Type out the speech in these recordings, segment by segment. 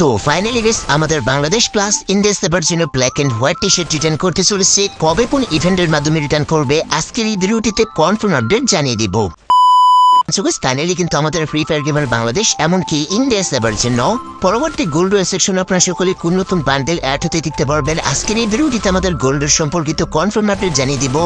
তো finally guys আমাদের Bangladesh plus India জন্য black and white T shirt return করতে চলেছে। কবে কোন ইভেন্টের মাধ্যমে রিটার্ন করবে? আজকের এই ভিডিওটিতে কনফার্ম আপডেট জানিয়ে দিব। ফাইনালি কিন্তু আমাদের ফ্রি ফায়ার গেমার বাংলাদেশ এমনকি ইন্ডিয়া সেবার জন্য পরবর্তী গোল্ড সেকশন আপনারা সকলে কোন নতুন বান্ডেল অ্যাড হতে দেখতে পারবেন? আজকের এই ভিডিওটিতে আমাদের গোল্ডের সম্পর্কিত কনফার্ম আপডেট জানিয়ে দিব।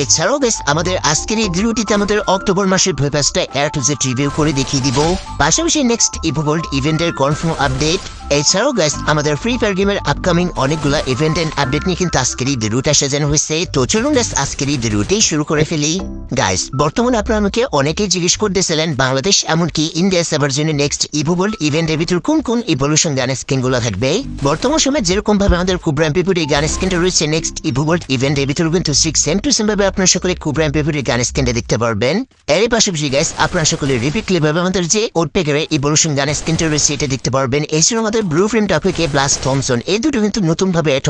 এছাড়াও বেশ আমাদের আজকের এই ভিডিওটিতে আমাদের অক্টোবর মাসের ভেপাসটা অ্যাড হচ্ছে রিভিউ করে দেখিয়ে দিব। পাশাপাশি নেক্সট ইভো গোল্ড ইভেন্টের কনফার্ম আপডেট এছাড়াও গাইস আমাদের ফ্রি ফায়ার গেমের আপকামিং অনেকগুলো ইভেন্ট এন্ড আপডেট নিয়ে কিন্তু আজকের এই ভিডিওটা সাজানো হয়েছে। তো চলুন গাইস আজকের এই ভিডিওটাই শুরু করে ফেলি। গাইস বর্তমানে আপনারা আমাকে অনেকেই জিজ্ঞেস করতেছিলেন, বাংলাদেশ এমনকি ইন্ডিয়া সেবার জন্য নেক্সট ইভোবল ইভেন্টের ভিতর কোন কোন ইভলিউশন গান স্কিনগুলো থাকবে? বর্তমান সময়ে যেরকম ভাবে আমাদের কুবরাম পেপুর এই গান স্কিনটা রয়েছে নেক্সট ইভোবল ইভেন্টের ভিতর কিন্তু সিক্স সেম টু সেম ভাবে আপনারা সকলে কুবরাম পেপুর এই গান স্কিনটা দেখতে পারবেন। এর পাশাপাশি গাইস আপনারা সকলে রিপিটলি ভাবে আমাদের যে ওটপেকের ইভলিউশন গান স্কিনটা রয়েছে, এটা দেখতে পারবেন। এই এছাড়া আমাদের ব্লু ফ্রেম টপিকে ব্লাস্ট থমসন এই দুটো কিন্তু নতুন ভাবে অ্যাড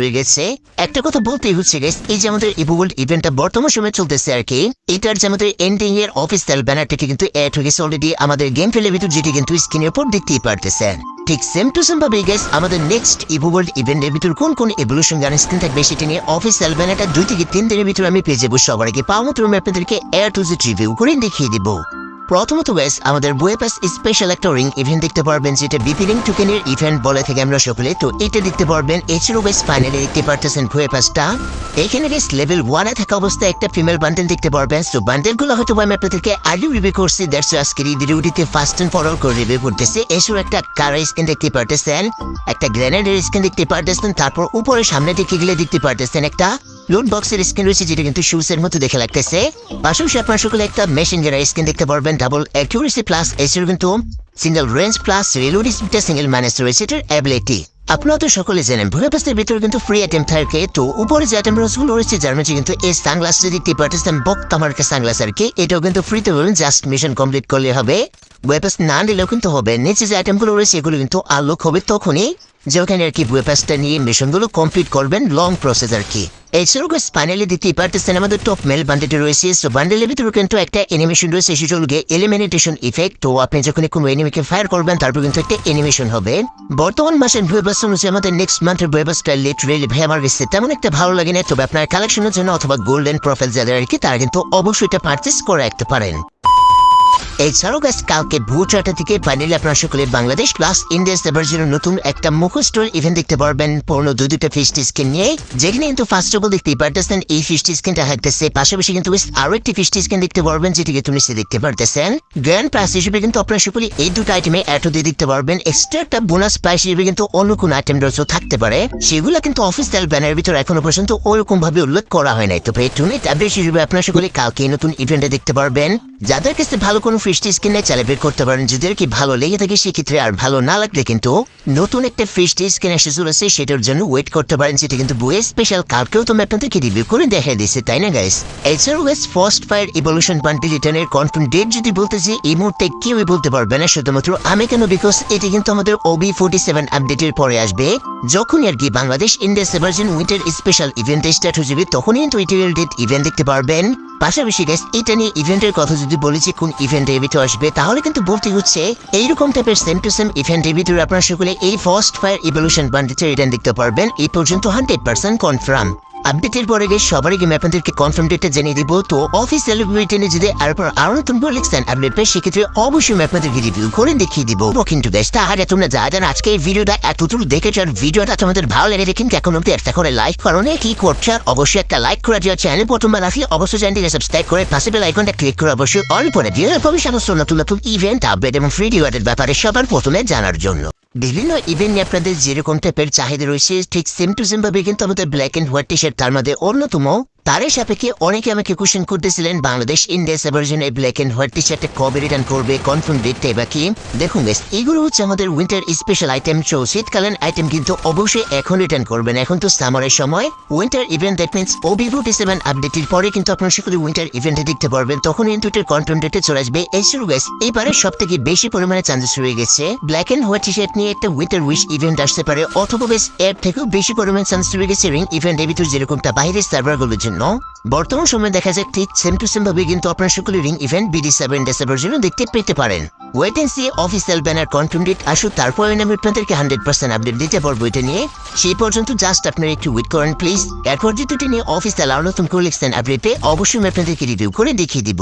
হয়ে গেছে একটা কথা বলতেই হচ্ছে গাইস এই যে আমাদের ইভোবল ইভেন্টটা বর্তমান সময়ে চলতেছে আর কি, এটার যে আমাদের এন্ডিং এর অফিসিয়াল ব্যানারটাকে কিন্তু অ্যাড হয়ে গেছে অলরেডি আমাদের গেম ফেলের ভিতর যেটি কিন্তু স্ক্রিনের উপর দেখতেই পারতেছেন। ঠিক সেম টু সেম ভাবে গাইস আমাদের নেক্সট ইভো ওয়ার্ল্ড ইভেন্টের ভিতর কোন কোন এভলিউশন গানের স্ক্রিন থাকবে সেটা নিয়ে অফিসিয়াল ব্যানারটা দুই থেকে তিন দিনের ভিতরে আমি পেয়ে যাব সবার আগে। পাওয়া মাত্র আমি আপনাদেরকে এয়ার টু জেড রিভিউ করে দেখিয়ে দিব। প্রথমত বেশ, আমাদের বইপাস স্পেশাল একটা রিং ইভেন্ট দেখতে পারবেন, যেটা বিপি রিং টুকেনের ইভেন্ট বলে থেকে আমরা সকলে। তো এটা দেখতে পারবেন, এছাড়াও বেশ ফাইনালি দেখতে পারতেছেন বইপাসটা এখানে বেশ লেভেল ওয়ানে থাকা অবস্থায় একটা ফিমেল বান্ডেল দেখতে পারবেন। তো বান্ডেলগুলো হয়তো আমি আপনাদেরকে আগে রিভিউ করছি দ্যাটস আজকের এই ভিডিওটিতে ফার্স্ট অ্যান্ড ফর অল করে রিভিউ করতেছে। এছাড়াও একটা কার স্কিন দেখতে পারতেছেন, একটা গ্রেনেডের স্কিন দেখতে পারতেছেন, তারপর উপরে সামনে দিকে গেলে দেখতে পারতেছেন একটা লুট বক্সের স্ক্রিন রয়েছে যেটা কিন্তু শুজের মতো দেখে লাগতেছে। পাশাপাশি আপনার সকলে একটা মেশিন গেরা স্ক্রিন দেখতে পারবেন। ডাবল অ্যাকিউরেসি প্লাস এছাড়াও কিন্তু সিঙ্গেল রেঞ্জ প্লাস রিলোড স্পিডটা সিঙ্গেল ম্যানেজ রয়েছে এটার অ্যাবিলিটি আপনারা তো সকলে জানেন ভূপাসের ভিতরে কিন্তু ফ্রি আইটেম থাকে। তো উপরে যে আইটেমগুলো রয়েছে, যার মধ্যে কিন্তু এই সানগ্লাস দেখতে পারতেছেন বক্তামার্কে সানগ্লাস আর কি, এটাও কিন্তু ফ্রিতে বলুন জাস্ট মিশন কমপ্লিট করলে হবে। ওয়েপাস না নিলেও কিন্তু হবে। নিচে যে আইটেমগুলো রয়েছে, এগুলো কিন্তু আলোক হবে তখনই। যে ওখানে আর কি ওয়েপাসটা নিয়ে মিশনগুলো কমপ্লিট করবেন লং প্রসেস আর কি। এছাড়াও আমাদের টপ মেল রয়েছে। সো বান্ডেলের ভিতরে কিন্তু একটা রয়েছে এলিমিনেটেশন ইফেক্ট তো, আপনি যখন কোনো এনিমিকে ফায়ার করবেন, তারপর কিন্তু একটা অ্যানিমেশন হবে। বর্তমান মাসের বইবাস অনুযায়ী আমাদের নেক্সট মান্থের লিটারেলি ভাই, আমার কাছে তেমন একটা ভালো লাগে না। তবে আপনার কালেকশনের জন্য অথবা গোল্ডেন প্রোফাইল যাদের আর কি, তারা কিন্তু অবশ্যই এটা পারচেস করে রাখতে পারেন। এছাড়াও গাছ কালকে ভোর চারটা থেকে ফাইনালি আপনারা সকলে বাংলাদেশ প্লাস ইন্ডিয়া সেভার জন্য নতুন একটা মুখোস্টোর ইভেন্ট দেখতে পারবেন। পূর্ণ দুই দুটো ফিস্ট স্কিন নিয়ে। যেখানে কিন্তু ফার্স্ট অফ অল দেখতেই পারতেছেন, এই ফিস্ট স্কিনটা থাকতেছে পাশাপাশি কিন্তু আরও একটি ফিস্ট স্কিন দেখতে পারবেন যেটিকে তুমি সে দেখতে পারতেছেন। গ্র্যান্ড প্রাইস হিসেবে কিন্তু আপনারা সকলে এই দুটো আইটেমে অ্যাড দিয়ে দেখতে পারবেন। এক্সট্রা একটা বোনাস প্রাইস হিসেবে কিন্তু অন্য কোন আইটেম রয়েছে, থাকতে পারে। সেগুলো কিন্তু অফিস অফিসিয়াল ব্যানারের ভিতরে এখনও পর্যন্ত ওরকম ভাবে উল্লেখ করা হয় নাই। তো পেটুনে ট্যাবলেট হিসেবে আপনারা সকলে কালকে নতুন ইভেন্টে দেখতে পারবেন। যাদের কাছে ভালো কোনো নেই চাইলে বের করতে পারেন। যদি কি ভালো লেগে থাকে, সেক্ষেত্রে আর ভালো না লাগলে কিন্তু নতুন একটা ফিস্ট স্কিন এসে চলেছে সেটার জন্য ওয়েট করতে পারেন। যেটা কিন্তু বইয়ে স্পেশাল কালকেও তো আমি আপনাদেরকে রিভিউ করে দেখা দিয়েছে, তাই না গাইস এছাড়াও গাইস ফার্স্ট ফায়ার ইভলিউশন বান্টি রিটার্নের কনফার্ম ডেট যদি বলতেছি এই মুহূর্তে কেউই বলতে পারবে না, শুধুমাত্র আমি কেন? বিকজ এটি কিন্তু আমাদের ওবি ফোর্টি সেভেন আপডেটের পরে আসবে। যখনই আর কি বাংলাদেশ ইন্ডিয়া সেভার্জন উইন্টার স্পেশাল ইভেন্ট স্টার্ট হয়ে যাবে তখনই কিন্তু ইভেন্ট দেখতে পারবেন। পাশাপাশি গাইস এটা নিয়ে ইভেন্টের কথা যদি বলেছি কোন ইভেন্ট এর ভিতরে আসবে, তাহলে কিন্তু বলতে হচ্ছে এইরকম টাইপের সেম টু সেম ইভেন্ট ভিতরে আপনার সকলে এই ফার্স্ট ফায়ার ইভলিউশন বান্ডিতে রিটার্ন দেখতে পারবেন। এই পর্যন্ত হান্ড্রেড পার্সেন্ট কনফার্ম আপডেটের পরে গিয়ে সবারই গেম আপনাদেরকে কনফার্ম ডেটটা জানিয়ে দিব। তো অফিসিয়াল বুলেটিনে যদি আরপর আরও নতুন করে লিখছেন আপডেট পেয়ে সেক্ষেত্রে অবশ্যই আমি আপনাদেরকে রিভিউ করে দেখিয়ে দিব। কিন্তু বেশ তাহলে তোমরা যা জান আজকে এই ভিডিওটা এতটুকু দেখেছ আর ভিডিওটা তোমাদের ভালো লেগে দেখেন এখন অব্দি একটা করে লাইক করো না, কি করছ? আর অবশ্যই একটা লাইক করে দিও চ্যানেল প্রথমবার আসলে অবশ্যই চ্যানেলটিকে সাবস্ক্রাইব করে পাশে বেল আইকনটা ক্লিক করে অবশ্যই অল করে দিও সমস্ত নতুন নতুন ইভেন্ট আপডেট এবং ফ্রি রিওয়ার্ডের ব্যাপারে সবার প্রথমে জানার জন্য। বিভিন্ন ইভেন্ট আপনাদের যেরকম টাইপের চাহিদা রয়েছে ঠিক সেম টু সেম ভাবে কিন্তু আমাদের black and white T shirt তার মধ্যে অন্যতম তারই সাপেক্ষে অনেকে আমাকে কোশ্চেন করতেছিলেন, বাংলাদেশ ইন্ডিয়া সেভার্জন এই ব্ল্যাক এন্ড হোয়াইট টি শার্টে কবে রিটার্ন করবে কনফার্ম ডেটটা বা কি? দেখুন বেশ এগুলো হচ্ছে আমাদের উইন্টার স্পেশাল আইটেম শো শীতকালীন আইটেম কিন্তু অবশ্যই এখন রিটার্ন করবেন। এখন তো সামারের সময়। Winter event that means OB forty seven আপডেটের পরে কিন্তু আপনারা সকলে উইন্টার ইভেন্টে দেখতে পারবেন। তখন কিন্তু এটার কনফার্ম ডেটে চলে আসবে। এছাড়াও বেশ এবারে সব থেকে বেশি পরিমাণে চান্সেস হয়ে গেছে। Black and white T shirt নিয়ে একটা উইন্টার উইশ ইভেন্ট আসতে পারে। অথবা বেশ এর থেকেও বেশি পরিমাণে চান্স হয়ে গেছে। রিং ইভেন্ট এর ভিতর যেরকমটা বাইরের সার্ভারগুলোর জন্য। জন্য। বর্তমান সময়ে দেখা যায় ঠিক সেম টু সেম ভাবে কিন্তু আপনার সকলে ring event BD seven December জন্য দেখতে পেতে পারেন। Wait and see official banner confirm date আসুক, তারপরে আমি আপনাদেরকে হান্ড্রেড পার্সেন্ট আপডেট দিতে পারব এটা নিয়ে। সেই পর্যন্ত জাস্ট আপনার একটু ওয়েট করেন প্লিজ এরপর যে দুটি নিয়ে অফিসিয়াল আর নতুন করে লিখছেন আপডেটে অবশ্যই আমি আপনাদেরকে রিভিউ করে দেখিয়ে দিব।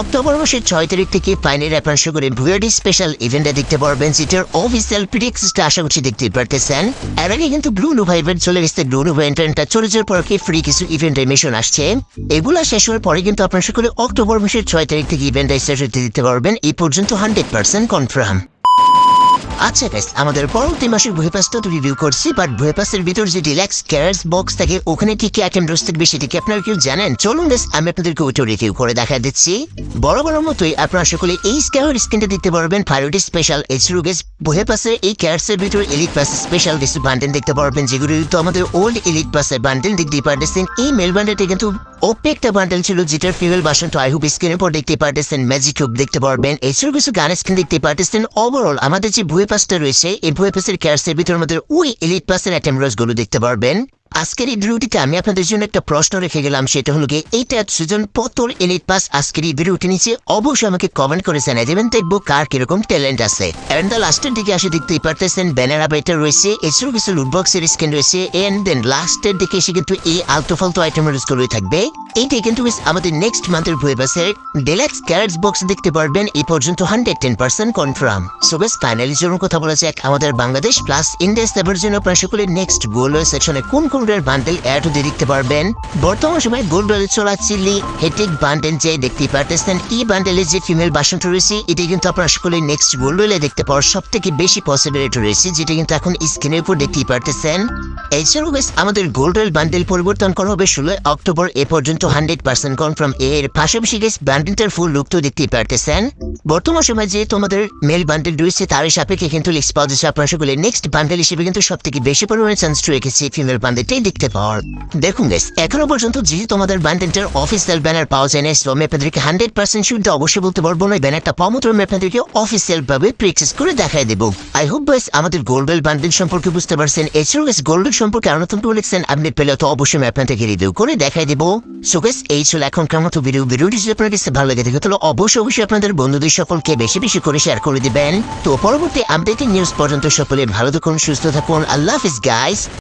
অক্টোবর মাসের ছয় তারিখ থেকে ফাইনের অ্যাপাংশ করে ভুয়ারি স্পেশাল ইভেন্টে দেখতে পারবেন যেটার অফিসিয়াল প্রিডিক্সটা আশা করছি দেখতে পারতেছেন। এর আগে কিন্তু ব্লু নোভা ইভেন্ট চলে গেছে ব্লু নোভা ইভেন্টটা চলে যাওয়ার পর কি ফ্রি কিছু ইভেন্ট মিশন আসছে। এগুলা শেষ হওয়ার পরে কিন্তু আপনার সকলে অক্টোবর মাসের ছয় তারিখ থেকে ইভেন্ট স্টার্ট দিতে পারবেন। এই পর্যন্ত হান্ড্রেড পার্সেন্ট কনফার্ম আচ্ছা গাইস আমাদের পরবর্তী মাসের বইপাসটা তো রিভিউ করছি বাট ভিতর যে বক্স থাকে, ওখানে কি কি আইটেম রয়েছে বেশি থেকে আপনারা কেউ জানেন? চলুন গাইস আমি আপনাদেরকে ওইটা রিভিউ করে দেখা দিচ্ছি। বড় বড় মতোই আপনারা সকলে এই পারবেন স্পেশাল এই ভিতর এলিট পাস স্পেশাল কিছু বান্ডেল দেখতে পারবেন, যেগুলো আমাদের ওল্ড এলিট পাসের বান্ডেল দেখতে পারতেছেন। এই মেল বান্ডেলটা কিন্তু ওপে একটা বান্ডেল ছিল, যেটার ফিমেল বাসন তো আইহুপ স্ক্রিনের পর দেখতে পারতেছেন ম্যাজিক দেখতে পারবেন, এছাড়াও কিছু গানের স্ক্রিন দেখতে পারতেছেন। ওভারঅল আমাদের যে ভুয়ে পাসটা রয়েছে। এই ভুয়ে পাসের ক্যারসের ভিতর মধ্যে ওই এলিট পাসের আইটেমগুলো দেখতে পারবেন। আজকের এই ভিডিওটিতে আমি আপনাদের জন্য একটা প্রশ্ন রেখে গেলাম, সেটা হলো গিয়ে, এইটা সুজন পতর এলিট পাস আজকের এই ভিডিওটি নিচে অবশ্যই আমাকে কমেন্ট করে জানাই দেবেন দেখব কার কীরকম ট্যালেন্ট আছে? এন্ড দ্য লাস্টের দিকে আসে, দেখতেই পারতেছেন ব্যানার আবাইটা রয়েছে, এছাড়াও কিছু লুটবক্সের স্ক্যান রয়েছে এন্ড দেন লাস্টের দিকে এসে কিন্তু এই আলতু ফালতু আইটেম গুলোই থাকবে। এইটাই কিন্তু আমাদের নেক্সট মান্থের ডেলাক্স ক্যারেটস বক্স দেখতে পারবেন, এই পর্যন্ত hundred ten percent confirm so বেশ ফাইনালি জন্য কথা বলা যাক, আমাদের বাংলাদেশ প্লাস ইন্ডিয়া সেভার জন্য সকলের নেক্সট গোল সেকশনে কোন কোন বান্ডেল অ্যাড দেখতে পারবেন। বর্তমান সময় গোল্ড রয়েল চলা চিল্লি, হেটিক বান্ডেল যে দেখতে পারতেছেন এই বান্ডেলের যে ফিমেল বাসনটা রয়েছে এটি কিন্তু আপনার সকলের নেক্সট গোল্ড রয়েলে দেখতে পাওয়ার সব থেকে বেশি পসিবিলিটি রয়েছে, যেটা কিন্তু এখন স্ক্রিনের উপর দেখতেই পারতেছেন। এছাড়াও বেশ আমাদের গোল্ড বান্ডেল পরিবর্তন করা হবে ষোলো অক্টোবর এ পর্যন্ত হান্ড্রেড পার্সেন্ট কনফার্ম এর পাশাপাশি গেস বান্ডেলটার ফুল লুক তো দেখতেই পারতেছেন। বর্তমান সময় যে তোমাদের মেল বান্ডেল রয়েছে তার সাপেক্ষে কিন্তু লিক্স পাওয়া যাচ্ছে, আপনার সকলে নেক্সট বান্ডেল হিসেবে কিন্তু সব থেকে বেশি পরিমাণে চান্স রেখেছি ফিমেল বান্ডেলটাই দেখতে পাওয়ার। দেখুন গেস এখনও পর্যন্ত যেহেতু তোমাদের বান্ডেলটার অফিসিয়াল ব্যানার পাওয়া যায় না সো আমি আপনাদেরকে হান্ড্রেড পার্সেন্ট শুদ্ধ অবশ্যই বলতে পারব না ব্যানারটা পাওয়া মতো আমি আপনাদেরকে অফিসিয়াল ভাবে প্রেক্সিস করে দেখাই দেবো। আই হোপ গাইস আমাদের গোল্ডেল বান্ডেল সম্পর্কে বুঝতে পারছেন। এছাড়াও গেস গোল্ডেল সম্পর্কে আরও নতুন করে লিখছেন, আপনি পেলে তো অবশ্যই আমি আপনাদেরকে রিভিউ করে দেখাই দেবো। সো গেস এই ছিল এখনকার মতো ভিডিও ভিডিওটি যদি আপনার কাছে ভালো লেগে থাকে, তাহলে অবশ্যই অবশ্যই আপনাদের বন্ধুদের সকলকে বেশি বেশি করে শেয়ার করে দিবেন। তো পরবর্তী আপডেটিং নিউজ পর্যন্ত সকলে ভালো থাকুন, সুস্থ থাকুন। আল্লাহ হাফিজ গাইস